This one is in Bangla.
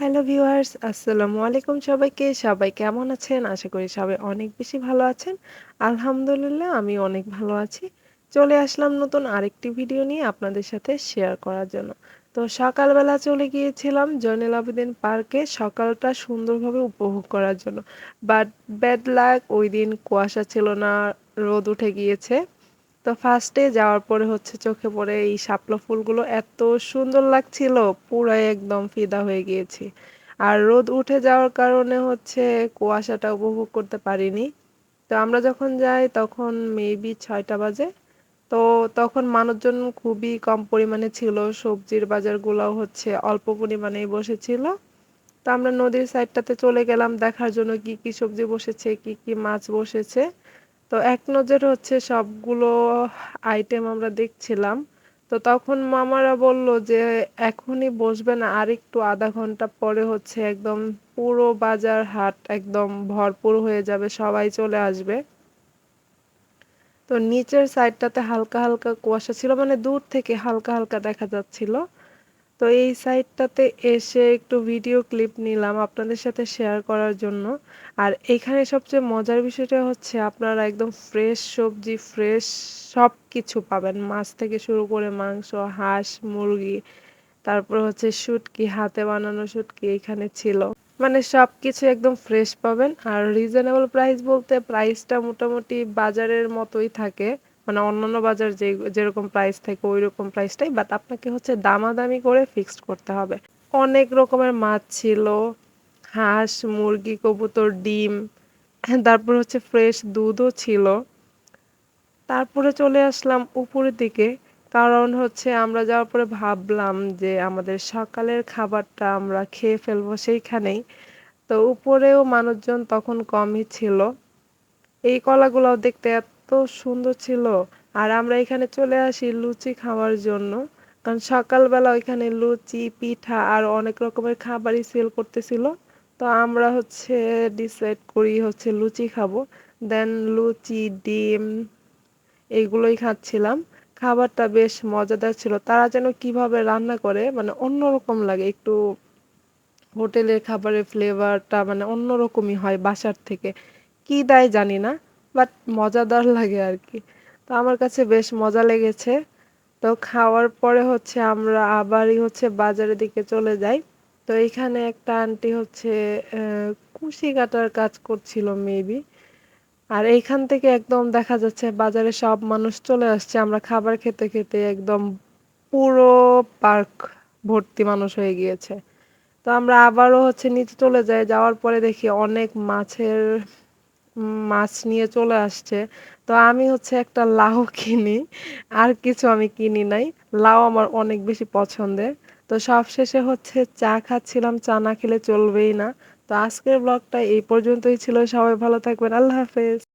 হ্যালো ভিউয়ার্স, আসসালামু আলাইকুম সবাইকে। সবাই কেমন আছেন? আশা করি সবাই অনেক বেশি ভালো আছেন। আলহামদুলিল্লাহ, আমি অনেক ভালো আছি। চলে আসলাম নতুন আরেকটি ভিডিও নিয়ে আপনাদের সাথে শেয়ার করার জন্য। তো সকালবেলা চলে গিয়েছিলাম জয়নুল আবেদিন পার্কে সকালটা সুন্দরভাবে উপভোগ করার জন্য। বাট ব্যাড লাক, ওই দিন কুয়াশা ছিল না, রোদ উঠে গিয়েছে। তো ফার্স্টে যাওয়ার পরে হচ্ছে চোখে পড়ে এই শাপলা ফুলগুলো এত সুন্দর লাগছিল, পুরাই একদম ফিদা হয়ে গিয়েছি। আর রোদ উঠে যাওয়ার কারণে হচ্ছে কুয়াশাটা উপভোগ করতে পারিনি। তো আমরা যখন যাই তখন মেবি ছয়টা বাজে। তো তখন মানুষজন খুবই কম পরিমাণে ছিল, সবজির বাজারগুলোও হচ্ছে অল্প পরিমাণেই বসেছিল। তো আমরা নদীর সাইডটাতে চলে গেলাম, দেখার জন্য কি কি সবজি বসেছে, কি কি মাছ বসেছে। তো এক নজরে হচ্ছে সবগুলো আইটেম আমরা দেখছিলাম। তো তখন মামারা বলল যে, এখনই বসবে না, আর একটু আধা ঘণ্টা পরে হচ্ছে একদম পুরো বাজার হাট একদম ভরপুর হয়ে যাবে, সবাই চলে আসবে। তো নিচের সাইডটাতে হালকা হালকা কুয়াশা ছিল মানে দূর থেকে হালকা হালকা দেখা যাচ্ছিল। তো এই সাইটটাতে এসে একটু ভিডিও ক্লিপ নিলাম আপনাদের সাথে শেয়ার করার জন্য। আর এখানে সবচেয়ে মজার বিষয়টা হচ্ছে আপনারা একদম ফ্রেশ সবজি, ফ্রেশ সব কিছু পাবেন। মাছ থেকে শুরু করে মাংস, হাঁস, মুরগি, তারপর হচ্ছে শুটকি, হাতে বানানো শুটকি এখানে ছিল। মানে সব কিছু একদম ফ্রেশ পাবেন। আর রিজনেবল প্রাইস বলতে প্রাইসটা মোটামুটি বাজারের মতোই থাকে। মানে অন্যান্য বাজার যে, যেরকম প্রাইস থাকে ওই রকম প্রাইসটাই বাট আপনাকে হচ্ছে দামাদামি করে ফিক্সড করতে হবে। অনেক রকমের মাছ ছিল, হাঁস, মুরগি, কবুতর, ডিম, তারপর হচ্ছে ফ্রেশ দুধও ছিল। তারপরে চলে আসলাম উপরের দিকে, কারণ হচ্ছে আমরা যাওয়ার পরে ভাবলাম যে আমাদের সকালের খাবারটা আমরা খেয়ে ফেলব সেইখানেই। তো উপরেও মানুষজন তখন কমই ছিল। এই কলাগুলোও দেখতে এত সুন্দর ছিল। আর আমরা এখানে চলে আসি লুচি খাওয়ার জন্য। কারণ সকালবেলা ওইখানে লুচি, পিঠা আর অনেক রকমের খাবারই সেল করতেছিল। তো আমরা হচ্ছে ডিসাইড করি হচ্ছে লুচি খাব। দেন লুচি, ডিম এইগুলোই খাচ্ছিলাম। খাবারটা বেশ মজাদার ছিল। তারা যেন কীভাবে রান্না করে মানে অন্যরকম লাগে। একটু হোটেলের খাবারের ফ্লেভারটা মানে অন্যরকমই হয় বাসার থেকে। কি দেয় জানি না। বাট মজাদার লাগে আর কি তো আমার কাছে বেশ মজা লেগেছে। তো খাওয়ার পরে হচ্ছে আমরা আবারই হচ্ছে বাজারের দিকে চলে যাই। তো এখানে একটা আন্টি হচ্ছে কুশি কাটার কাজ করছিল মেবি আর এইখান থেকে একদম দেখা যাচ্ছে বাজারে সব মানুষ চলে আসছে। আমরা খাবার খেতে খেতে একদম পুরো পার্ক ভর্তি মানুষ হয়ে গিয়েছে। তো আমরা আবারও হচ্ছে নিচে চলে যাই। যাওয়ার পরে দেখি অনেক মাছের মাছ নিয়ে চলে আসছে। তো আমি হচ্ছে একটা লাউ কিনি, আর কিছু আমি কিনি নাই। লাউ আমার অনেক বেশি পছন্দের। তো সবশেষে হচ্ছে চা খাচ্ছিলাম, চা না খেলে চলবেই না। তো আজকের ব্লগটা এই পর্যন্তই ছিল। সবাই ভালো থাকবেন। আল্লাহ হাফেজ।